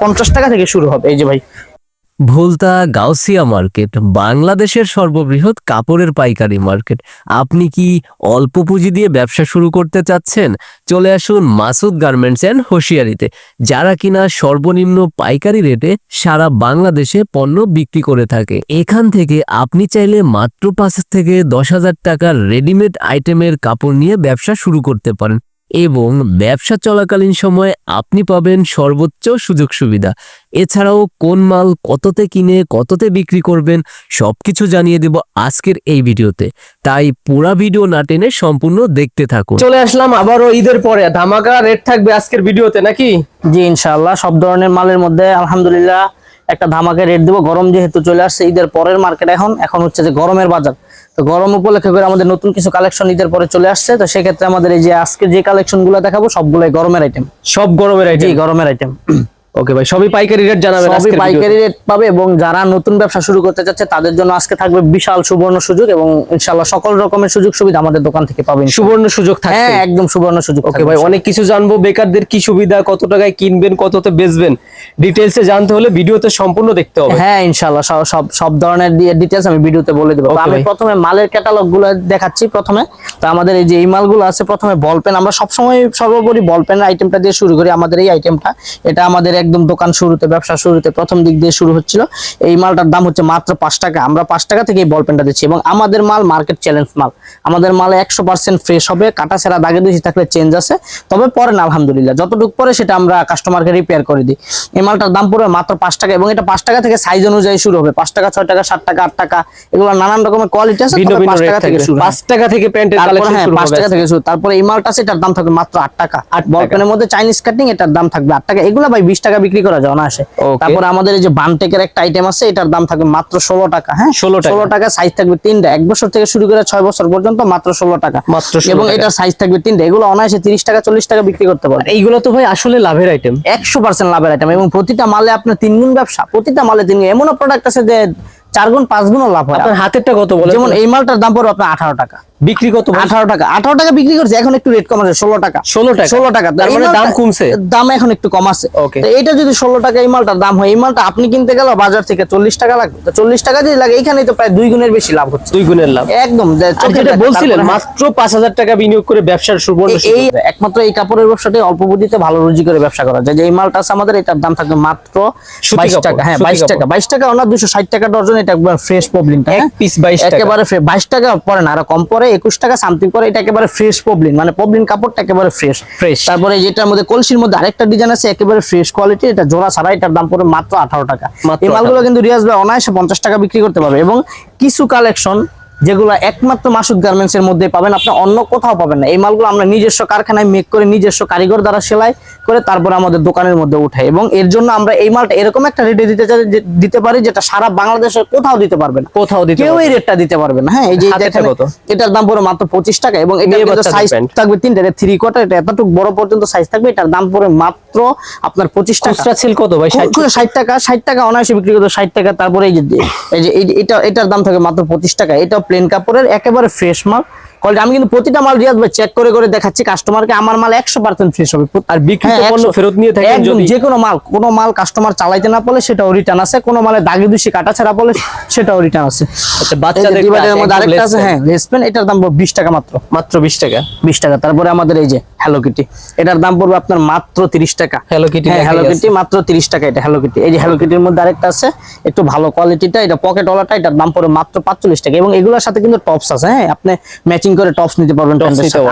পঞ্চাশ টাকা থেকে শুরু হবে। এই যে ভাই। ভুলতা গাউসিয়া মার্কেট, বাংলাদেশের সর্ববৃহৎ কাপড়ের পাইকারি মার্কেট। আপনি কি অল্প পুঁজি দিয়ে ব্যবসা শুরু করতে চাচ্ছেন? চলে আসুন মাসুদ গার্মেন্টস অ্যান্ড হোশিয়ারিতে, যারা কিনা সর্বনিম্ন পাইকারি রেটে সারা বাংলাদেশে পণ্য বিক্রি করে থাকে। এখান থেকে আপনি চাইলে মাত্র পাঁচ থেকে দশ হাজার টাকার রেডিমেড আইটেমের কাপড় নিয়ে ব্যবসা শুরু করতে পারেন। এবং ব্যবসা চলাকালীন সময়ে আপনি পাবেন সর্বোচ্চ সুযোগ সুবিধা। এছাড়াও কোন মাল কততে কিনে কততে বিক্রি করবেন সবকিছু জানিয়ে দেব আজকের এই ভিডিওতে। তাই পুরা ভিডিও না টেনে সম্পূর্ণ দেখতে থাকুন। চলে আসলাম আবারও ঈদের পরে। ধামাকা রেট থাকবে আজকের ভিডিওতে নাকি? জি ইনশাআল্লাহ। সব ধরনের মালের মধ্যে আলহামদুলিল্লাহ একটা ধামাকে রেট দেবো। গরম যেহেতু চলে আসছে ঈদের পরের মার্কেট এখন। এখন হচ্ছে যে গরমের বাজার। তো গরম উপলক্ষে করে আমাদের নতুন কিছু কালেকশন ঈদের পরে চলে আসছে। তো সেক্ষেত্রে আমাদের এই যে আজকে যে কালেকশনগুলো দেখাবো সবগুলোই গরমের আইটেম সব গরমের আইটেম গরমের আইটেম ওকে ভাই সবই পাইকারি রেট জানাবেন সবই পাইকারি রেট পাবে এবং যারা নতুন ব্যবসা শুরু করতে চাচ্ছে তাদের জন্য আজকে থাকবে বিশাল সুবর্ণ সুযোগ এবং ইনশাআল্লাহ সকল রকমের সুযোগ সুবিধা আমাদের দোকান থেকে পাবেন। সুবর্ণ সুযোগ থাকবে হ্যাঁ একদম সুবর্ণ সুযোগ ওকে ভাই অনেক কিছু জানব। বেকারদের কি সুবিধা কত টাকায় কিনবেন কততে বেচবেন? ডিটেলসে জানতে হলে ভিডিওতে সম্পূর্ণ দেখতে হবে। হ্যাঁ ইনশাআল্লাহ সব সব ধরনের ডিটেলস আমি ভিডিওতে বলে দেবো। আমি প্রথমে মালের ক্যাটালগগুলো দেখাচ্ছি প্রথমে। তো আমাদের এই যে এই মালগুলো আছে প্রথমে বল পেন আমরা সবসময় সর্বোপরি বল পেনের আইটেমটা দিয়ে শুরু করি আমাদের এই আইটেমটা এটা আমাদের একদম দোকান শুরুতে ব্যবসা শুরুতে প্রথম দিক দিয়ে শুরু হচ্ছিল। এই মালটার দাম হচ্ছে মাত্র পাঁচ টাকা। আমরা পাঁচ টাকা থেকে এই বল পেনটা দিচ্ছি। এবং আমাদের মাল মার্কেট চ্যালেঞ্জ মাল। আমাদের মাল একশো পার্সেন্ট ফ্রেশ হবে। কাটা সেরা দাগে দুষি থাকলে চেঞ্জ আছে। তবে পরে না আলহামদুলিল্লাহ। যতটুকু পরে সেটা আমরা কাস্টমারকে রিপেয়ার করে দিই। এই মালটার দাম পড়বে মাত্র পাঁচ টাকা এবং এটা পাঁচ টাকা থেকে সাইজ অনুযায়ী শুরু হবে। পাঁচ টাকা ছয় টাকা সাত টাকা আট টাকা এগুলো নানান রকমের কোয়ালিটি আছে পাঁচ টাকা থেকে থাকবে শুরু পাঁচ টাকা থেকে প্যান্টের কালেকশন হ্যাঁ শুরু পাঁচ টাকা থেকে শুরু। তারপরে এই মালটা আছে এটার দাম থাকবে মাত্র আট টাকা। আট বল। পেনের মধ্যে চাইনিজ কাটিং এটার দাম থাকবে আট টাকা। এগুলো ভাই বিশ টাকা বিক্রি করা যায় অনায়াসে। তারপর আমাদের এই যে বানটেকের একটা আইটেম আছে এটার দাম থাকবে মাত্র ষোলো টাকা হ্যাঁ? 16 টাকা। ষোলো টাকা সাইজ থাকবে তিনটা। এক বছর থেকে শুরু করে ছয় বছর পর্যন্ত মাত্র ষোলো টাকা। মাত্র 16 এবং টাকা। এটার সাইজ থাকবে তিনটা। এগুলো অনায়াসে তিরিশ টাকা চল্লিশ টাকা বিক্রি করতে পারবে। এইগুলো তো ভাই আসলে লাভের আইটেম একশো পার্সেন্ট লাভের আইটেম এবং প্রতিটা মালে আপনার তিন গুণ ব্যবসা। প্রতিটা মালে তিন এমনও প্রোডাক্ট আছে যে চার গুণ পাঁচ গুণও লাভ হয়। আপনার হাতেরটা কত বলে যেমন এই মালটার দাম পড়বে আপনার আঠারো টাকা। বিক্রি কত আঠারো টাকা। আঠারো টাকা বিক্রি করছে এখন একটু রেট কম আছে ষোলো টাকা। 16 টাকা? ষোলো টাকা। তার মানে দাম কমছে? দাম এখন একটু কম আছে। এটা যদি ষোলো টাকা এই মালটার দাম হয় এই মালটা আপনি কিনতে গেলে বাজার থেকে চল্লিশ টাকা লাগবে। তো চল্লিশ টাকা যদি লাগে এখানে তো প্রায় দুই গুণের বেশি লাভ হচ্ছে। দুই গুণের লাভ। একদম। বলছিলেন হ্যাঁ, মাত্র পাঁচ হাজার টাকা বিনিয়োগ করে ব্যবসার শুরু এই- এই একমাত্র এই কাপড়ের ব্যবসাটাই অল্প বুদ্ধিতে ভালো রুজি করে ব্যবসা করা যায়। যে এই মালটা আছে আমাদের এটার দাম থাকবে মাত্র বাইশ টাকা। হ্যাঁ বাইশ টাকা। বাইশ টাকা ওনার দুশো ষাট টাকা ডর্জন এটা একবার ফ্রেশ প্রবলেমটা এক পিস বাইশ টাকা। একেবারে না আর কম পরে একুশ টাকা সামথিং পরে এটা একেবারে ফ্রেশ মানে পবলিন কাপড়টা একেবারে ফ্রেশ ফ্রেশ তারপরে যেটার মধ্যে কলসির মধ্যে আরেকটা ডিজাইন আছে একেবারে ফ্রেশ কোয়ালিটি এটা জোড়া ছাড়া এটার দাম পড়ে মাত্র আঠারো টাকা। মাত্র এই মালগুলো কিন্তু রিয়াজ ভাই অনায়াসে পঞ্চাশ টাকা বিক্রি করতে পারবে। এবং কিছু কালেকশন যেগুলো একমাত্র মাসুদ গার্মেন্টস এর মধ্যে পাবেন। আপনি অন্য কোথাও পাবেন না। এই মালগুলো আমরা নিজস্ব কারখানায় মেক করে নিজস্ব কারিগর দ্বারা সেলাই করে তারপরে আমাদের দোকানের মধ্যে উঠাই। এবং এর জন্য আমরা এই মালটা এরকম একটা রেটে দিতে চাই দিতে পারি যেটা সারা বাংলাদেশের কোথাও দিতে পারবে না। কোথাও দিতে কেউ এই রেটটা দিতে পারবে না। হ্যাঁ এই যে এটার দাম পড়ে মাত্র পঁচিশ টাকা এবং এটা সাইজ থাকবে তিনটা। থ্রি কোয়ার্টার এটা এতটুকু বড় পর্যন্ত সাইজ থাকবে। এটার দাম পড়ে মাত্র আপনার পঁচিশ টাকা। সেল কত ভাই? ষাট টাকা ষাট টাকা অনায়াসে বিক্রি করতো ষাট টাকা তারপরে এই যে এই যে এটা এটার দাম থাকে মাত্র পঁচিশ টাকা। এটা প্লেন কাপড়ের একেবারে ফ্রেশ মাল। কোয়ালিটি আমি কিন্তু প্রতিটা মাল রিয়াজ ভাই চেক করে করে দেখাচ্ছি কাস্টমারকে আমার মাল একশো পার্সেন্ট ফ্রেশ হবে। আর বিক্রিত হ্যাঁ, পণ্য ফেরত নিয়ে থাকেন একদম যদি? যে কোনো মাল কোনো মাল কাস্টমার চালাইতে না পারলে সেটাও রিটার্ন আছে কোনো মালে দাগে দুষি কাটা ছাড়া পড়লে সেটাও রিটার্ন আছে। আচ্ছা, বাচ্চাদের মধ্যে আরেকটা আছে হ্যাঁ এটার দাম বিশ টাকা মাত্র। মাত্র বিশ টাকা? বিশ টাকা তারপরে আমাদের এই যে হ্যালো কিটি এটার দাম পড়বে আপনার মাত্র তিরিশ টাকা। Hello Kitty হ্যাঁ হ্যালো। কিটি মাত্র তিরিশ টাকা এটা হ্যালো কিটি এই যে হ্যালো কিটির মধ্যে আরেকটা আছে একটু ভালো কোয়ালিটিটা এটা পকেট ওয়ালাটা এটার দাম পড়বে মাত্র পাঁচচল্লিশ টাকা। এবং এগুলোর সাথে কিন্তু টপস আছে হ্যাঁ আপনি ম্যাচিং করে টপস নিতে পারবেন।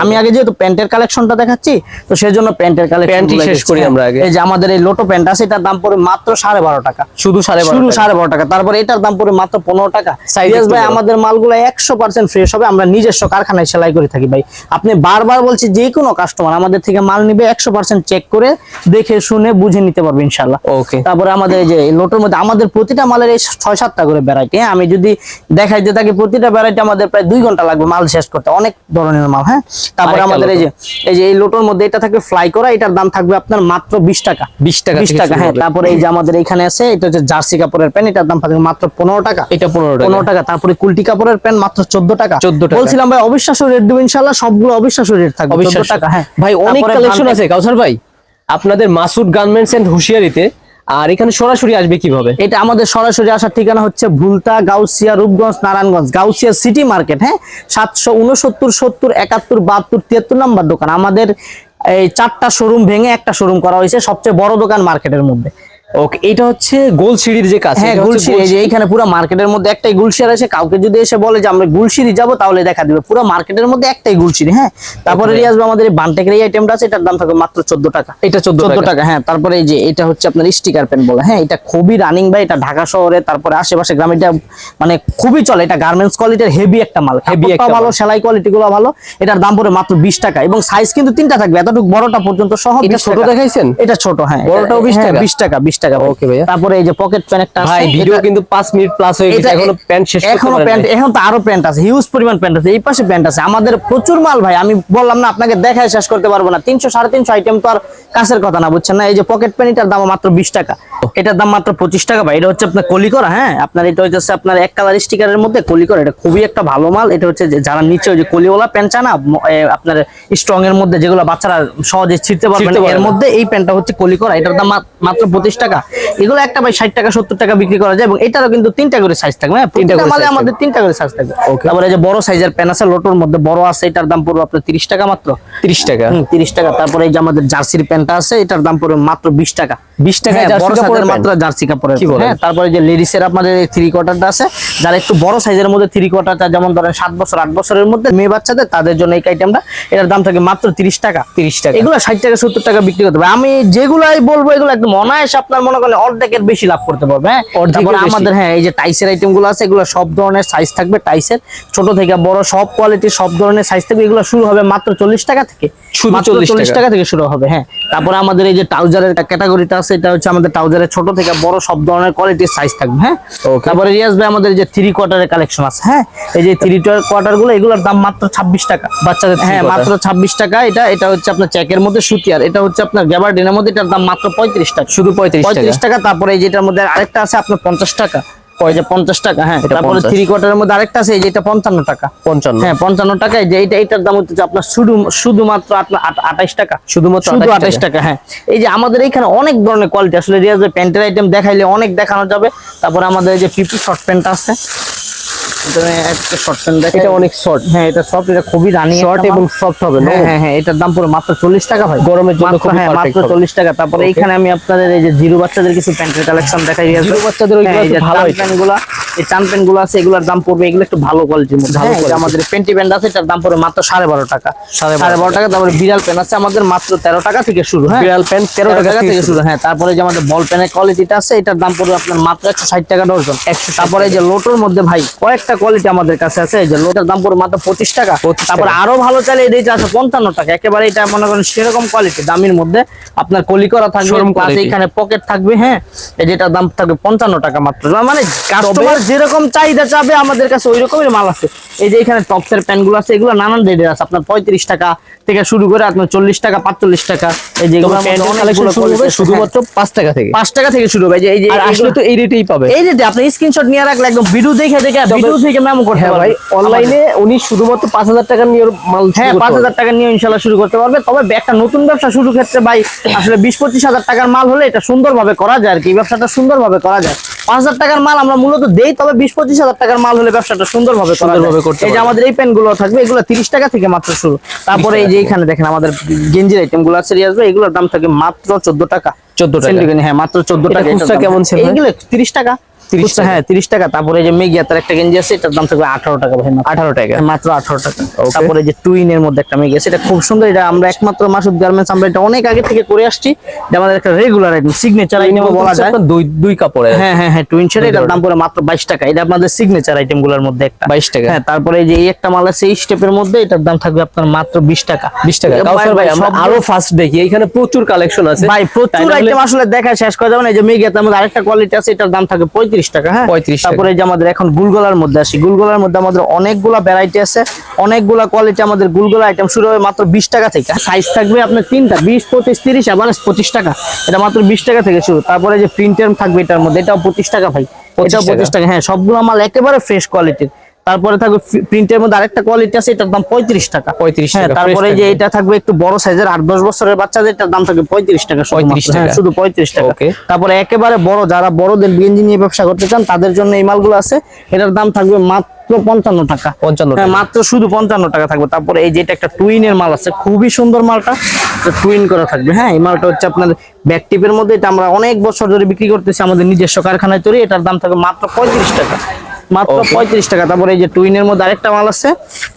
আমি আগে যেহেতু প্যান্টের কালেকশনটা দেখাচ্ছি তো সেই জন্য প্যান্টের কালেকশন শেষ করি আমরা আগে। এই যে আমাদের এই লোটো প্যান্ট আছে এটার দাম পড়বে মাত্র সাড়ে বারো টাকা। শুধু সাড়ে টাকা। সাড়ে বারো টাকা। তারপরে এটার দাম পড়বে মাত্র পনেরো টাকা। একটু ভাই আমাদের মালগুলো একশো পার্সেন্ট ফ্রেশ হবে আমরা নিজস্ব কারখানায় সেলাই করে থাকি ভাই। আপনি বারবার বলছি যে কোনো কাস্টমার আমাদের থেকে মাল নিবে একশো পার্সেন্ট চেক করে দেখে শুনে বুঝে নিতে পারবে ইনশাল্লাহ ওকে তারপরে আমাদের এই যে লোটোর মধ্যে আমাদের প্রতিটা মালের এই ছয় সাতটা করে ভ্যারাইটি হ্যাঁ? আমি যদি দেখাইতে থাকি প্রতিটা ভ্যারাইটি আমাদের প্রায় দুই ঘণ্টা লাগবে মাল শেষ করতে। অনেক ধরনের মাল হ্যাঁ? তারপরে আমাদের এই যে এই যে এই লোটোর মধ্যে এটা থাকবে ফ্লাই করা এটার দাম থাকবে আপনার মাত্র বিশ টাকা। বিশ টাকা বিশ টাকা হ্যাঁ তারপরে এই যে আমাদের এখানে আছে এটা হচ্ছে জার্সি কাপড়ের প্যান্ট এটার দাম থাকবে মাত্র পনেরো টাকা। এটা পনেরো টাকা। পনেরো টাকা তারপরে কুলটি কাপড়ের প্যান্ট মাত্র চোদ্দ টাকা। 14 টাকা। বলছিলাম ভাই অবিশ্বাস্য রেট দেবো ইনশাল্লাহ সবগুলো অবিশ্বাস্য রেট থাকবে চোদ্দ টাকা হ্যাঁ। ভাই অনেক কালেকশন আছে কাউসার ভাই। আপনাদের মাসুদ গার্মেন্টস এন্ড হুশিয়ারিতে আর এখানে সরাসরি আসবে কীভাবে? এটা আমাদের সরাসরি আসার ঠিকানা হচ্ছে ভুলতা, গাউসিয়া, রূপগঞ্জ, নারায়ণগঞ্জ। গাউসিয়া সিটি মার্কেট হ্যাঁ? সাতশো উনসত্তর, সত্তর, একাত্তর, বাহাত্তর, তিয়াত্তর নাম্বার দোকান। আমাদের এই চারটা শোরুম ভেঙে একটা শোরুম করা হয়েছে সবচেয়ে বড় দোকান মার্কেটের মধ্যে। ওকে এটা হচ্ছে যে কাজ হ্যাঁ যে এইখানে পুরো মার্কেটের মধ্যে একটাই আছে কাউকে যদি এসে বলে যে আমরা গুলশিরি যাব তাহলে দেখা দিবে। পুরো মার্কেটের মধ্যে একটাই হ্যাঁ? তারপরে আমাদের বানটেকের এই আইটেমটা আছে এটার দাম থাকবে মাত্র চোদ্দ টাকা। এটা চোদ্দ চোদ্দ টাকা টাকা হ্যাঁ তারপরে এই যে এটা হচ্ছে আপনার স্টিকার পেন বলে হ্যাঁ? এটা খুবই রানিং ভাই এটা ঢাকা শহরে তারপরে আশেপাশে গ্রামে এটা মানে খুবই চলে এটা গার্মেন্টস কোয়ালিটির হেভি একটা মাল। হেভি একটা ভালো সেলাই কোয়ালিটি গুলো ভালো এটার দাম পড়ে মাত্র বিশ টাকা এবং সাইজ কিন্তু তিনটা থাকবে এতটুকু বড়টা পর্যন্ত সহ এটা ছোট দেখাইছেন? এটা ছোট হ্যাঁ। বড়টাও 20 টাকা? বিশ টাকা বিশ টাকা। Okay ভাইয়া। তারপরে এই যে পকেট একটা আছে ভাই ভিডিও কিন্তু পাঁচ মিনিট প্লাস হয়ে গেছে এখনও প্যান্ট শেষ এখনও প্যান্ট এখন তো আরও প্যান্ট আছে হিউজ পরিমাণ প্যান্ট আছে এই পাশে প্যান্ট আছে। আমাদের প্রচুর মাল ভাই আমি বললাম না আপনাকে দেখায় শেষ করতে পারব না। তিনশো সাড়ে তিনশো আইটেম তো আর কাছের কথা না বুঝছেন না? এই যে পকেট প্যান এটার দাম মাত্র বিশ টাকা। এটার দাম মাত্র পঁচিশ টাকা ভাই এটা হচ্ছে আপনার কলি করা হ্যাঁ? আপনার এটা হচ্ছে আপনার এক কালার স্টিকারের মধ্যে কলি করা এটা খুবই একটা ভালো মাল। এটা হচ্ছে যে যারা নিচে ওই যে কলিওয়ালা প্যান্ট চায় না আপনার স্ট্রং এর মধ্যে যেগুলো বাচ্চারা সহজে ছিঁড়তে পারবে না, এর মধ্যে এই প্যান্টটা হচ্ছে কলি করা এটার দাম মাত্র পঁচিশ টাকা। এগুলো একটা ভাই ষাট টাকা সত্তর টাকা বিক্রি করা যায় এবং এটারও কিন্তু তিনটা করে সাইজ থাকবে। হ্যাঁ তিনটা তিনটা মালে আমাদের তিনটা করে সাইজ থাকবে। তারপরে এই যে বড় সাইজের প্যান আছে লোটোর মধ্যে বড় আছে এটার দাম পড়বে আপনার তিরিশ টাকা মাত্র। 30 টাকা? হুম তিরিশ টাকা। তারপরে এই যে আমাদের জার্সির প্যান্টটা আছে এটার দাম পড়বে মাত্র বিশ টাকা। 20 টাকায় হ্যাঁ, বড় সাইজের মাত্র জার্সি কাপড়ের হ্যাঁ তারপরে যে লেডিসের আপনাদের থ্রি কোয়ার্টারটা আছে যারা একটু বড় সাইজের মধ্যে থ্রি কোয়ার্টারটা যেমন ধরেন সাত বছর আট বছরের মধ্যে মেয়ে বাচ্চাদের তাদের জন্য এই আইটেমটা এটার দাম থাকে মাত্র তিরিশ টাকা। 30 টাকা। এগুলো ষাট টাকা সত্তর টাকা বিক্রি করতে পারবে আমি যেগুলাই বলব এগুলো একদম অনায়াস আপনার মনে করেন অর্ধেকের বেশি লাভ করতে পারবে হ্যাঁ। আমাদের হ্যাঁ এই যে টাইসের আইটেমগুলো আছে এগুলো সব ধরনের সাইজ থাকবে টাইসের ছোট থেকে বড় সব কোয়ালিটির সব ধরনের সাইজ থাকবে। এগুলো শুরু হবে মাত্র চল্লিশ টাকা থেকে। শুধু মাত্র 40 চল্লিশ টাকা। থেকে শুরু হবে হ্যাঁ। তারপরে আমাদের এই যে ট্রাউজারের ক্যাটাগরিটা আছে এটা হচ্ছে আমাদের ট্রাউজারের ছোট থেকে বড় সব ধরনের কোয়ালিটির সাইজ থাকবে হ্যাঁ? তারপরে রিয়াজ ভাই আমাদের যে থ্রি কোয়ার্টারের কালেকশন আছে হ্যাঁ? এই যে থ্রি কোয়ার্টারগুলো এগুলোর দাম মাত্র ছাব্বিশ টাকা। বাচ্চাদের হ্যাঁ মাত্র ছাব্বিশ টাকা। এটা এটা হচ্ছে আপনার চেকের মধ্যে সুতিয়ার এটা হচ্ছে আপনার গ্যাবার্ডিনের মধ্যে এটার দাম মাত্র পঁয়ত্রিশ টাকা। শুধু 35 টাকা। পঁয়ত্রিশ টাকা। তারপরে এই যেটার মধ্যে আরেকটা আছে আপনার পঞ্চাশ টাকা। পঞ্চাশ টাকা হ্যাঁ তারপরে থ্রি কোয়ার্টারের মধ্যে আরেকটা আছে এই যেটা পঞ্চান্ন টাকা। 55 হ্যাঁ পঞ্চান্ন টাকা যে এটার দাম হচ্ছে আপনার শুধু শুধুমাত্র আপনার আঠাইশ টাকা। শুধুমাত্র শুধু আঠাইশ টাকা। হ্যাঁ। এই যে আমাদের এইখানে অনেক ধরনের কোয়ালিটি আসলে রিয়াজের প্যান্টের আইটেম দেখাইলে অনেক দেখানো যাবে। তারপরে আমাদের এই যে পিপি শর্ট প্যান্ট আছে। এটা একটা শর্ট প্যান্ট দেখা এটা অনেক শর্ট হ্যাঁ এটা সফট এটা খুবই রানি শর্ট এবং সফট হবে হ্যাঁ হ্যাঁ হ্যাঁ এটার দাম পুরো মাত্র চল্লিশ টাকা হয় গরমের জন্য হ্যাঁ মাত্র হবে। চল্লিশ টাকা। তারপরে এখানে আমি আপনাদের এই যে জিরো বাচ্চাদের কিছু প্যান্টের কালেকশন দেখাই। দিয়েছি জিরো বাচ্চাদের ওইগুলো হ্যাঁ, ভালো চান প্যান্টগুলা এই চান প্যান্টগুলো আছে এগুলোর দাম পড়বে এগুলো একটু ভালো কোয়ালিটির মধ্যে ভালো ভালো আমাদের পেন্টি প্যান্ট আছে এটার দাম পড়বে মাত্র সাড়ে বারো টাকা। সাড়ে বারো টাকা। তারপরে বিড়াল প্যান্ট আছে আমাদের মাত্র তেরো টাকা থেকে শুরু হ্যাঁ? বিড়াল প্যান্ট 13 টাকা থেকে শুরু। হ্যাঁ তারপরে যে আমাদের বল প্যানের কোয়ালিটিটা আছে এটার দাম পড়বে আপনার মাত্র একশো ষাট টাকা ডজন। তারপরে যে লোটোর মধ্যে ভাই কয়েকটা কোয়ালিটি আমাদের কাছে আছে এই যে লোটার দাম পড়বে মাত্র পঁচিশ টাকা। তারপরে আরও ভালো চাইলে এই রেট আছে পঞ্চান্ন টাকা। একেবারে এটা মনে করেন সেরকম কোয়ালিটি দামের মধ্যে আপনার কলি করা থাকবে। এইখানে পকেট থাকবে হ্যাঁ এই যেটার দাম থাকবে পঞ্চান্ন টাকা মাত্র। মানে কাস্টমার যেরকম চাহিদা চাবে আমাদের কাছে ওই রকমের মাল আছে। এই যে এখানে টপসের প্যান্টগুলো আছে এগুলো নানান রেটের আছে। আপনার পঁয়ত্রিশ টাকা থেকে শুরু করে আপনার চল্লিশ টাকা পাঁচচল্লিশ টাকা। এই যে শুধুমাত্র 5 টাকা থেকে। পাঁচ টাকা থেকে শুরু হবে এই যে আসলে তো এই রেটেই পাবে। এই রেটে আপনি স্ক্রিনশট নিয়ে রাখলে একদম ভিডিও দেখে দেখে ভিডিও থেকে মেমো করতে হ্যাঁ ভাই অনলাইনে উনি শুধুমাত্র 5000 টাকা নিয়ে মাল হ্যাঁ পাঁচ হাজার টাকা নিয়ে ইনশাল্লাহ শুরু করতে পারবে। তবে একটা নতুন ব্যবসা শুরু ক্ষেত্রে ভাই আসলে বিশ পঁচিশ হাজার টাকার মাল হলে এটা সুন্দরভাবে করা যায় আর কি। ব্যবসাটা সুন্দরভাবে করা যায়। পাঁচ হাজার টাকার মাল আমরা মূলত দেই তবে বিশ পঁচিশ হাজার টাকার মাল হলে ব্যবসাটা সুন্দরভাবে। সুন্দরভাবে করতে এই যে আমাদের এই পেনগুলো থাকবে এগুলো তিরিশ টাকা থেকে মাত্র শুরু তারপরে এই যে এখানে দেখেন আমাদের গেঞ্জির আইটেমগুলো আছে আসবে এগুলোর দাম থাকে মাত্র চোদ্দ টাকা 14 টাকা। হ্যাঁ মাত্র চোদ্দ টাকা। কেমন ছিল এগুলো তিরিশ টাকা 30 খুচরা, টাকা। হ্যাঁ তিরিশ টাকা। তারপরে এই যে মেগিয়া তার একটা গেঞ্জি আছে এটার দাম থাকবে আঠারো টাকা ভাই মাত্র। 18 টাকা। মাত্র আঠারো টাকা। তারপরে যে টুইন এর মধ্যে একটা মেয়ে গেছে এটা খুব সুন্দর। এটা আমরা একমাত্র মাসুদ গার্মেন্টস আমরা এটা অনেক আগে থেকে করে আসছি। এটা আমাদের একটা রেগুলার আইটেম সিগনেচার আইটেম বলা যায়। দুই দুই কাপড়ের। হ্যাঁ হ্যাঁ হ্যাঁ টুইন সেট এটার দাম পড়ে মাত্র বাইশ টাকা। এটা আপনাদের সিগনেচার আইটেমগুলোর মধ্যে একটা। 22 টাকা। হ্যাঁ তারপরে যে এই একটা মাল আছে এই স্টেপের মধ্যে এটার দাম থাকবে আপনার মাত্র বিশ টাকা। 20 টাকা। ভাই আমরা আরও ফাস্ট দেখি। এখানে প্রচুর কালেকশন আছে। ভাই প্রচুর আইটেম আসলে দেখা শেষ করা যাবে না। এই যে তার মধ্যে আরেকটা কোয়ালিটি আছে এটার দাম থাকে পঁয়ত্রিশ টাকা হ্যাঁ? পঁয়ত্রিশ তারপরে যে আমাদের এখন গুলগোলার মধ্যে আসি। গুলগোলার মধ্যে আমাদের অনেকগুলা ভ্যারাইটি আছে। অনেকগুলা কোয়ালিটি আমাদের গুলগোলা আইটেম শুরু হবে মাত্র বিশ টাকা থেকে। সাইজ থাকবে আপনার তিনটা বিশ পঁচিশ তিরিশ আবার পঁচিশ টাকা। এটা মাত্র বিশ টাকা থেকে শুরু। তারপরে যে প্রিন্টার থাকবে এটার মধ্যে এটাও পঁচিশ টাকা ভাই। 25 এটাও পঁচিশ টাকা। হ্যাঁ সবগুলো মাল একেবারে ফ্রেশ কোয়ালিটির তারপরে থাকবে প্রিন্টের মধ্যে আরেকটা কোয়ালিটি আছে এটার দাম পঁয়ত্রিশ টাকা 35 হ্যাঁ তারপরে যে এটা থাকবে একটু বড় সাইজের আট দশ বছরের বাচ্চাদের এটার দাম থাকবে পঁয়ত্রিশ টাকা 35 শুধুমাত্র। হ্যাঁ, টাকা। শুধু পঁয়ত্রিশ টাকা. তারপরে একেবারে বড় যারা বড়দের গেঞ্জি নিয়ে ব্যবসা করতে চান তাদের জন্য এই মালগুলো আছে এটার দাম থাকবে মাত্র পঞ্চান্ন টাকা 55 হ্যাঁ। মাত্র শুধু পঞ্চান্ন টাকা থাকবে তারপরে এই যে এটা একটা টুইনের মাল আছে খুবই সুন্দর মালটা টুইন করা থাকবে হ্যাঁ এই মালটা হচ্ছে আপনার ব্যাক টিপের মধ্যে এটা আমরা অনেক বছর ধরে বিক্রি করতেছি আমাদের নিজস্ব কারখানায় তৈরি এটার দাম থাকবে মাত্র পঁয়ত্রিশ টাকা মাত্র পঁয়ত্রিশ টাকা। তারপরে এই যে টুইনের মধ্যে আরেকটা মাল আছে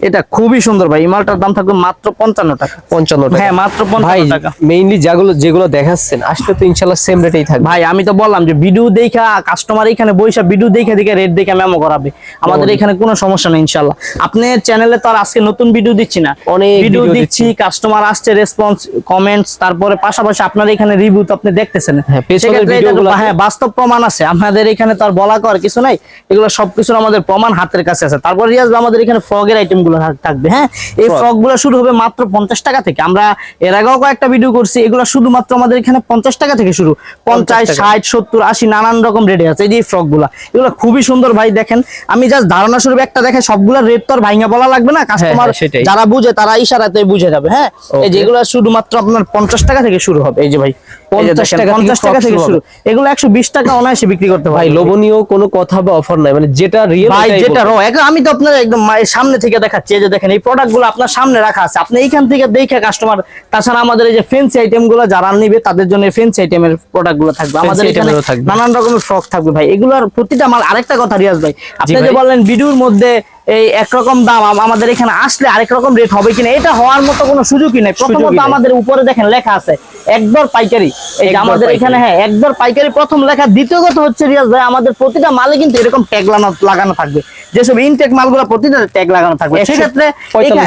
এটা খুবই সুন্দর ভাই। এই মালটার দাম থাকবে মাত্র পঞ্চান্ন টাকা। পঞ্চান্ন টাকা। হ্যাঁ মাত্র পঞ্চান্ন টাকা। মেইনলি যেগুলো যেগুলো দেখাচ্ছেন আসলে তো ইনশাল্লাহ সেম রেটেই থাকবে। ভাই আমি তো বললাম যে ভিডিও দেখা কাস্টমার এখানে বইসা ভিডিও দেখে দেখে রেট দেখে মেমো করাবে। আমাদের এখানে কোনো সমস্যা নেই ইনশাল্লাহ। আপনি চ্যানেলে তো আর আজকে নতুন ভিডিও দিচ্ছি না। অনেক ভিডিও দিচ্ছি কাস্টমার আসছে রেসপন্স কমেন্টস তারপরে পাশাপাশি আপনার এখানে রিভিউ তো আপনি দেখতেছেন। হ্যাঁ। হ্যাঁ বাস্তব প্রমাণ আছে। আপনাদের এখানে তো আর বলা কর কিছু নাই। এগুলো সবকিছুর আমাদের প্রমাণ হাতের কাছে আছে। তারপর রিয়াজ আমাদের এখানে ফ্রগের আইটেমগুলো থাকবে হ্যাঁ? এই Frog। গুলো শুরু হবে মাত্র পঞ্চাশ টাকা থেকে। আমরা এর আগেও কয়েকটা ভিডিও করছি এগুলো শুধুমাত্র আমাদের এখানে পঞ্চাশ টাকা থেকে শুরু। পঞ্চাশ ষাট সত্তর আশি নানান রকম রেটে আছে। এই যে ফ্রকগুলা এগুলো খুবই সুন্দর ভাই দেখেন। আমি জাস্ট ধারণা স্বরূপ একটা দেখে সবগুলা রেট তো আর ভাইঙ্গা বলা লাগবে না। কাস্টমার হ্যাঁ, যারা বুঝে তারা ইশারাতে বুঝে যাবে হ্যাঁ? এই. যেগুলো শুধুমাত্র আপনার পঞ্চাশ টাকা থেকে শুরু হবে। এই যে ভাই 50 টাকা 50 টাকা থেকে শুরু। শুরু এগুলো একশো বিশ টাকা অনায়াসে বিক্রি করতে ভাই লোভনীয় কোনো কথা বা অফার নাই। মানে যেটা রিয়েল ভাই যেটা র আমি তো আপনার একদম সামনে থেকে দেখাচ্ছি। এই যে দেখেন এই প্রোডাক্ট আপনার সামনে রাখা আছে। আপনি এইখান থেকে দেখে কাস্টমার তাছাড়া আমাদের এই যে ফেন্সি আইটেমগুলো যারা নিবে তাদের জন্য আইটেমের প্রোডাক্টগুলো থাকবে। আমাদের এখানে নানান রকমের ফ্রক থাকবে। ভাই এগুলোর প্রতিটা মাল আরেকটা কথা রিয়াজ ভাই। আপনি যে। বললেন ভিডিওর মধ্যে এই একরকম দাম আমাদের এখানে আসলে আরেক রকম রেট হবে কিনা এটা হওয়ার মতো কোনো সুযোগই নাই। প্রথমত আমাদের উপরে দেখেন লেখা আছে একদর পাইকারি। এই যে আমাদের এখানে হ্যাঁ একদর পাইকারি প্রথম লেখা। দ্বিতীয় কথা হচ্ছে রিয়াজ ভাই আমাদের প্রতিটা মালে কিন্তু এরকম ট্যাগ লাগানো থাকবে। যেসব ইনটেক মালগুলো প্রতিটা ট্যাগ লাগানো থাকবে। সেক্ষেত্রে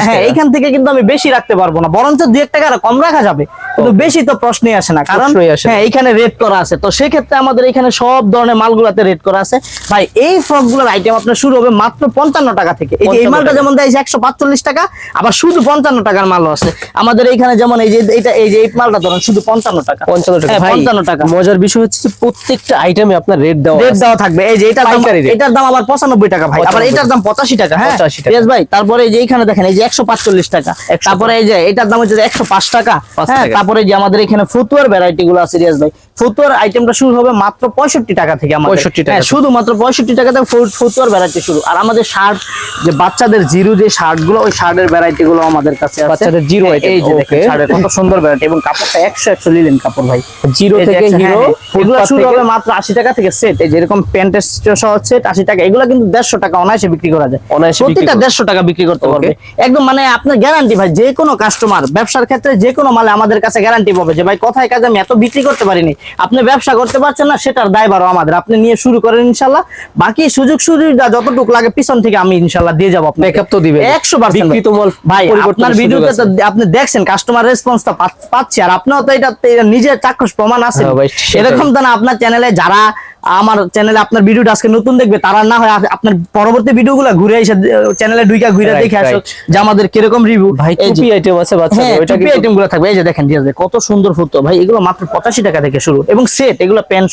হ্যাঁ এখান থেকে কিন্তু আমি বেশি রাখতে পারব না। বরঞ্চ দুই এক টাকা কম রাখা যাবে। কিন্তু বেশি তো প্রশ্নই আসে না। কারণ হ্যাঁ এইখানে রেট করা আছে। তো সেক্ষেত্রে আমাদের এখানে সব ধরনের মালগুলাতে রেট করা আছে। ভাই এই ফ্রকগুলোর আইটেম আপনার শুরু হবে মাত্র পঞ্চান্ন টাকা। থেকে। এই যে এই মালটা যেমন দেয় একশো পাঁচচল্লিশ টাকা আবার শুধু পঞ্চান্ন টাকার মালও আছে। আমাদের এইখানে যেমন এই যে এটা এই যে এই মালটা ধরুন শুধু পঞ্চান্ন টাকা। পঞ্চান্ন টাকা। হ্যাঁ, পঞ্চান্ন টাকা। মজার বিষয় হচ্ছে প্রত্যেকটা আইটেমে আপনার রেট দেওয়া রেট দেওয়া থাকবে। এই যে এটার দাম পাইকারি এটার দাম আবার পঁচানব্বই টাকা ভাই। আবার এটার দাম পঁচাশি টাকা হ্যাঁ। 85 টাকা। ভাই তারপরে এই যে এইখানে দেখেন এই যে একশো পাঁচচল্লিশ টাকা। তারপরে এই যে এটার দাম হচ্ছে একশো পাঁচ টাকা হ্যাঁ। তারপরে যে আমাদের এখানে ফতুয়ার ভ্যারাইটি গুলো আছে রিয়াজ ভাই। ফতুয়ার আইটেমটা শুরু হবে মাত্র পঁয়ষট্টি টাকা থেকে আমাদের। 65 টাকা হ্যাঁ, থেকে। শুধুমাত্র পঁয়ষট্টি টাকা থেকে ফতুয়ার ভ্যারাইটি শুরু। আর আমাদের শার্ট যে বাচ্চাদের জিরো যে শার্টগুলো ওই শার্টের ভ্যারাইটি গুলো আমাদের কাছে বাচ্চাদের জিরো হ্যাঁ, এই যে দেখেন. শার্টের কত সুন্দর ভ্যারাইটি এবং কাপড়টা একশো একশো লিলেন কাপড় ভাই। জিরো থেকে হিরো হ্যাঁ, হ্যাঁ। এগুলো শুরু হবে মাত্র আশি টাকা থেকে সেট এই যেরকম প্যান্টের সহ সেট আশি টাকা। এগুলো কিন্তু দেড়শো টাকা অনায়াসে বিক্রি করা যায়। অনায়াসে প্রতিটা দেড়শো টাকা বিক্রি করতে. পারবে। একদম মানে আপনার গ্যারান্টি ভাই যে কোনো কাস্টমার ব্যবসার ক্ষেত্রে যে কোনো মালে আমাদের কাছে গ্যারান্টি পাবে যে ভাই কোথায় কাজে আমি এত বিক্রি করতে পারিনি? আপনি ব্যবসা করতে পারছেন না সেটার দায়বারও আমাদের। আপনি নিয়ে শুরু করেন ইনশাল্লাহ। বাকি সুযোগ সুবিধা যতটুকু লাগে পিছন থেকে আমি ইনশাল্লাহ দিয়ে যাব Backup তো দিবেন। বিক্রিত মাল ভাই আপনার ভিডিওতে তো আপনি দেখছেন কাস্টমার রেসপন্স রেসপন্সটা পাচ্ছি। আর আপনিও তো এটা নিজের চাক্ষুষ প্রমাণ আছে। হ্যাঁ এরকম তো না আপনার চ্যানেলে যারা আমার চ্যানেলে আপনার ভিডিওটা আজকে নতুন দেখবে তারা না হয় আপনার পরবর্তী ভিডিও ভিডিওগুলো ঘুরে এসে চ্যানেলে দুইটা ঘুরে দেখে আসো যে আমাদের কীরকম রিভিউ ভাই টুপি আইটেম আছে বাচ্চাদের হ্যাঁ ওইটা টুপি কিন্তু আইটেমগুলো থাকবে। এই যে দেখেন ঠিক আছে কত সুন্দর ফুটো। ভাই এগুলো মাত্র পঁচাশি টাকা থেকে শুরু। এবং সেট এগুলো প্যান্ট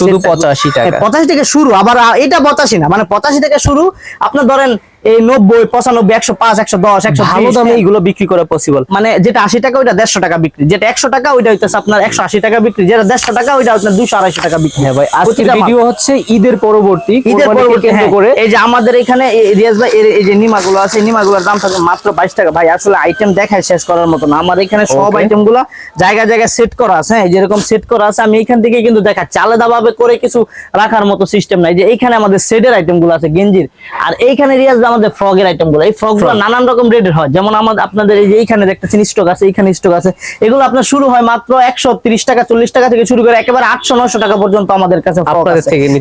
শুধু 85 টাকা। পঁচাশি থেকে শুরু আবার এটা পঁচাশি না মানে পঁচাশি থেকে শুরু আপনার ধরেন এই নব্বই পঁচানব্বই একশো পাঁচ একশো দশ একশো ভালো দামে এগুলো বিক্রি করা পসিবল মানে যেটা আশি টাকা ওইটা দেড়শো টাকা বিক্রি। যেটা একশো টাকা ওইটা হইতেছে আপনার একশো আশি টাকা বিক্রি। যেটা দেড়শো টাকা ওইটা আপনার দুশো আড়াইশো টাকা বিক্রি। হ্যাঁ ভাই আজকের প্রতিটা মাল। ভিডিও হচ্ছে ঈদের পরবর্তী ঈদের পরবর্তী কেন্দ্র হ্যাঁ, করে। এই যে আমাদের এখানে রিয়াজ ভাই এই যে নিমাগুলো আছে নিমাগুলোর দাম থাকবে মাত্র বাইশ টাকা। ভাই আসলে আইটেম দেখায় শেষ করার মতো না। আমার এখানে সব আইটেমগুলা জায়গায় জায়গায় সেট করা আছে হ্যাঁ। যেরকম সেট করা আছে আমি এখান থেকে কিন্তু দেখাচ্ছি। আলাদা ভাবে করে কিছু রাখার মতো সিস্টেম নাই। যে এইখানে আমাদের সেটের আইটেমগুলো আছে গেঞ্জির। আর এইখানে রিয়াজ ভাই আমাদের ফ্রগের আইটেমগুলো। এই ফ্রগগুলো নানান রকম রেটের হয়। যেমন আমাদের আপনাদের এই যে এইখানে দেখতেছেন স্টক আছে এইখানে স্টক আছে। এগুলো আপনার শুরু হয় মাত্র একশো টাকা চল্লিশ টাকা থেকে শুরু করে একেবারে আটশো নশো টাকা পর্যন্ত আমাদের কাছে।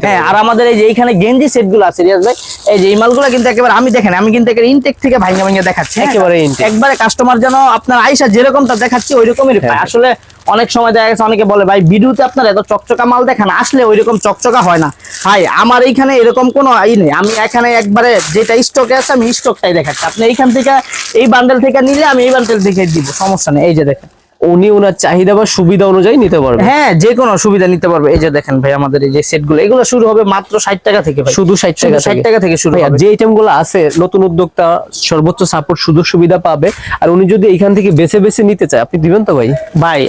হ্যাঁ আর আমাদের এই যে এইখানে গেঞ্জি সেটগুলো আছে রিয়াজ ভাই এই যে এই মালগুলো কিন্তু একেবারে আমি দেখেন আমি কিন্তু একেবারে ইনটেক থেকে ভাঙা ভাঙা দেখাচ্ছি হ্যাঁ? একেবারে। একবারে কাস্টমার যেন আপনার আইসা যেরকমটা দেখাচ্ছি ওই রকমই পায়। আসলে অনেক সময় দেখা গেছে অনেকে বলে ভাই ভিডিওতে আপনার এত চকচকা মাল দেখান আসলে ওই রকম চকচকা হয় না। ভাই আমার এইখানে এরকম কোনো আই নেই। আমি এখানে একবারে যেটা স্টকে আছে, আমি স্টকটাই দেখাচ্ছি। আপনি এইখান থেকে এই বান্ডেল থেকে নিলে আমি এই বান্ডেল থেকে দিব, সমস্যা নেই। এই যে দেখেন। উনি ওনার চাহিদা বা সুবিধা অনুযায়ী নিতে পারবে। হ্যাঁ যে কোনো সুবিধা নিতে পারবে। এই যে দেখেন ভাই আমাদের এই যে সেটগুলো এগুলো শুরু হবে মাত্র ষাট টাকা থেকে ভাই। শুধু ষাট টাকা ষাট থেকে। টাকা থেকে শুরু হবে। যে আইটেমগুলো আছে নতুন উদ্যোক্তা সর্বোচ্চ সাপোর্ট সুযোগ সুবিধা পাবে। আর উনি যদি এইখান থেকে বেছে বেছে নিতে চায় আপনি দিবেন তো ভাই? ভাই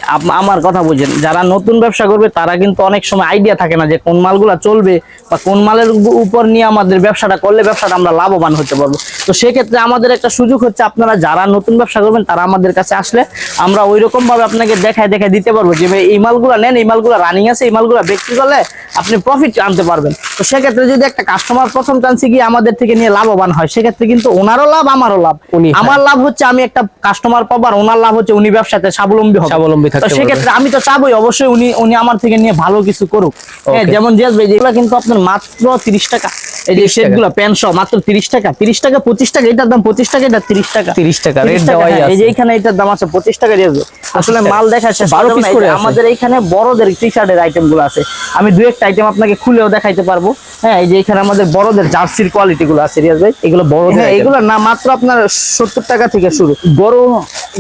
আমার কথা বুঝেন যারা নতুন ব্যবসা করবে তারা কিন্তু অনেক সময় আইডিয়া থাকে না যে কোন মালগুলো চলবে বা কোন মালের উপর নিয়ে আমাদের ব্যবসাটা করলে ব্যবসাটা আমরা লাভবান হতে পারব। তো সেক্ষেত্রে আমাদের একটা সুযোগ হচ্ছে আপনারা যারা নতুন ব্যবসা করবেন তারা আমাদের কাছে আসলে আমরা ওই রকম ভাবে আপনাকে দেখায় দেখায় দিতে পারব যে ভাই এই মালগুলা নেন এই মালগুলা রানিং আছে এই মালগুলা বিক্রি করলে আপনি প্রফিট আনতে পারবেন। তো সেক্ষেত্রে যদি একটা কাস্টমার প্রথম চান্সে গিয়ে আমাদের থেকে নিয়ে লাভবান হয় সেক্ষেত্রে কিন্তু ওনারও লাভ আমারও লাভ। আমার লাভ হচ্ছে আমি একটা কাস্টমার পাবো আর ওনার লাভ হচ্ছে উনি ব্যবসাতে স্বাবলম্বী হবে স্বাবলম্বী থাকতে তো সেক্ষেত্রে আমি তো চাবোই অবশ্যই উনি উনি আমার থেকে নিয়ে ভালো কিছু করুক। হ্যাঁ যেমন জিয়াস ভাই যেগুলো কিন্তু আপনার মাত্র তিরিশ টাকা। এই যে 30 সেটগুলো প্যান্ট সহ মাত্র তিরিশ টাকা। তিরিশ টাকা পঁচিশ টাকা এটার দাম পঁচিশ টাকা এটা তিরিশ টাকা। 30 টাকা, 30 rate টাকা, দেওয়াই হ্যাঁ, এই যে। এখানে এটার দাম আছে পঁচিশ টাকা ভাই। আসলে মাল দেখা শেষ 12 করা যাবে piece না। এই করে আমাদের এখানে বড়দের টি শার্টের আইটেমগুলো আছে। আমি দু একটা আইটেম আপনাকে খুলেও দেখাইতে পারব। হ্যাঁ এই যে এখানে আমাদের বড়দের জার্সির কোয়ালিটি গুলো আছে রিয়াজ ভাই। এগুলো বড় হ্যাঁ এগুলো না মাত্র আপনার সত্তর টাকা থেকে শুরু। গরম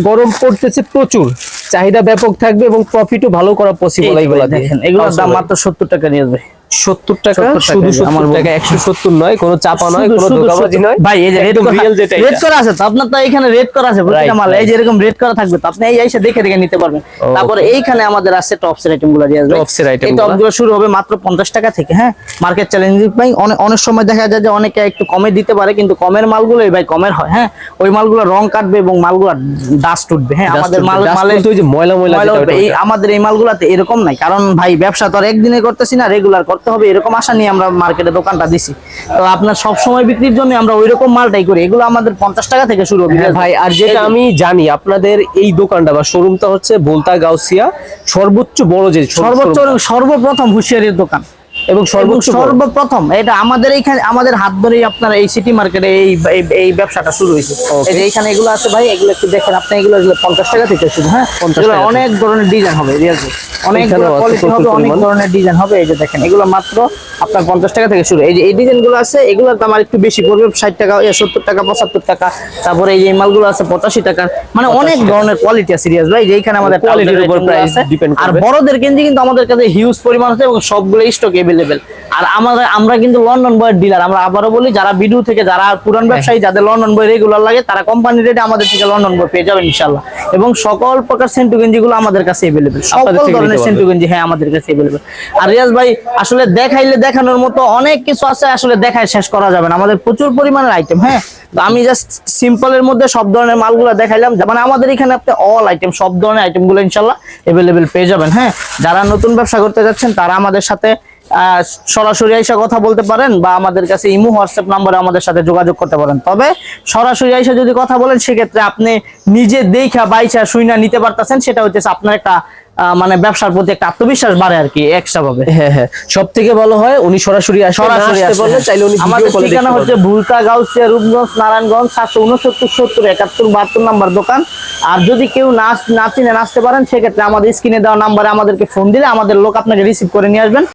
গরম পড়তেছে প্রচুর। চাহিদা ব্যাপক থাকবে এবং প্রফিটও ভালো করা পসিবল এই এইগুলো দেখেন এগুলোর দাম মাত্র সত্তর টাকা নিয়ে আসবে সত্তর টাকা? শুধু আমার টাকা একশো সত্তর নয় কোনো চাপা নয় কোনো ধোকাবাজি নয় ভাই এই যে রেড একদম রিয়েল যেটা রেড এটা। করা আছে তো আপনার তো এখানে রেড করা আছে প্রতিটা মাল এই যে এরকম রেড করা থাকবে তো আপনি এই এসে দেখে দেখে নিতে পারবেন। তারপরে এইখানে আমাদের আছে টপস এর আইটেমগুলো দিয়ে আসবে। Tops এর item এই গুলা। শুরু হবে মাত্র 50 টাকা থেকে হ্যাঁ? মার্কেট চ্যালেঞ্জিং ভাই অনেক সময় দেখা যায় যে অনেকে একটু কমে দিতে পারে কিন্তু কমের মালগুলোই ভাই কমের হয় হ্যাঁ? ওই মালগুলো রং কাটবে এবং মালগুলো ডাস্ট উঠবে হ্যাঁ? আমাদের মাল মালে ওই যে ময়লা ময়লা আমাদের এই মালগুলাতে এরকম নাই কারণ ভাই ব্যবসা তো আর একদিনে করতেছি না রেগুলার করতে হবে এরকম আশা নিয়ে আমরা মার্কেটে দোকানটা দিছি। তো আপনার সব সময় বিক্রির জন্য আমরা ওই রকম মালটাই করি। এগুলো আমাদের পঞ্চাশ টাকা থেকে শুরু হবে। হ্যাঁ ভাই আর যেটা আমি জানি আপনাদের এই দোকানটা বা শোরুমটা হচ্ছে বোলতা গাউসিয়া সর্বোচ্চ বড় যে সর্বোচ্চ সর্বপ্রথম হুঁশিয়ারির দোকান। এবং সর্বোচ্চ। সর্বপ্রথম এটা আমাদের এইখানে আমাদের হাত ধরেই আপনার এই সিটি মার্কেটে এই এই- ব্যবসাটা শুরু হয়েছে। এই যে এইখানে এগুলো আছে ভাই এগুলো একটু দেখেন আপনি এগুলো পঞ্চাশ টাকা থেকে শুরু হ্যাঁ? 50 এগুলো টাকা অনেক ধরনের ডিজাইন হবে রিয়াজ। অনেক কোয়ালিটি হবে অনেক ধরনের ডিজাইন হবে এই যে দেখেন এগুলো মাত্র আপনার পঞ্চাশ টাকা থেকে শুরু। এই যে এই ডিজাইনগুলো আছে এগুলোর দাম আর একটু বেশি পড়বে ষাট টাকা সত্তর টাকা পঁচাত্তর টাকা। তারপরে এই যে মালগুলো আছে পঁচাশি টাকা। মানে অনেক ধরনের কোয়ালিটি আছে রিয়াজ ভাই যে এইখানে আমাদের Quality র trouser উপর price আর বড়দের গেঞ্জি কিন্তু আমাদের কাছে হিউজ পরিমাণ আছে এবং সবগুলো স্টক এভেলেবেল আর আমাদের আমরা কিন্তু লন্ডন বয়ের ডিলার আমরা আবারও বলি যারা ভিডিও থেকে যারা পুরান ব্যবসায়ী যাদের লন্ডন বই রেগুলার লাগে তারা কোম্পানি রেটে আমাদের থেকে লন্ডন বই পেয়ে যাবেন ইনশাল্লাহ এবং সকল প্রকার সেন্টু গেঞ্জি গুলো আমাদের কাছে এভেলেবেল সকল ধরনের সেন্টু গেঞ্জি হ্যাঁ আমাদের কাছে এভেলেবেল আর রিয়াজ ভাই আসলে দেখাইলে দেখানোর মতো অনেক কিছু আছে আসলে দেখায় শেষ করা যাবে না। আমাদের প্রচুর পরিমাণের আইটেম হ্যাঁ? আমি জাস্ট সিম্পলের মধ্যে সব ধরনের মালগুলো দেখাইলাম। মানে আমাদের এখানে আপনি অল আইটেম সব ধরনের আইটেমগুলো ইনশাল্লাহ এভেলেবেল পেয়ে যাবেন হ্যাঁ? যারা নতুন ব্যবসা করতে যাচ্ছেন তারা আমাদের সাথে সরাসরি এসে কথা বলতে পারেন বা আমাদের কাছে ইমো হোয়াটসঅ্যাপ নাম্বারে আমাদের সাথে যোগাযোগ করতে পারেন। তবে সরাসরি এসে যদি কথা বলেন সেক্ষেত্রে আপনি নিজে দেখা বাইচা শুইনা নিতে পারতেছেন সেটা হচ্ছে আপনার একটা মানে ব্যবসার প্রতি একটা আত্মবিশ্বাস বাড়ে আর কি এক্সট্রা ভাবে হ্যাঁ হ্যাঁ। সব থেকে ভালো হয় উনি সরাসরি বললে হ্যাঁ। চাইলে উনি আমাদের ঠিকানা হচ্ছে ভুলতা গাউসিয়া রূপগঞ্জ নারায়ণগঞ্জ সাতশো উনসত্তর সত্তর একাত্তর বাহাত্তর নাম্বার দোকান। আর যদি কেউ নাচ না চিনে নাচতে পারেন সেক্ষেত্রে আমাদের স্ক্রিনে দেওয়া নাম্বারে আমাদেরকে ফোন দিলে আমাদের লোক আপনাকে রিসিভ করে নিয়ে আসবেন।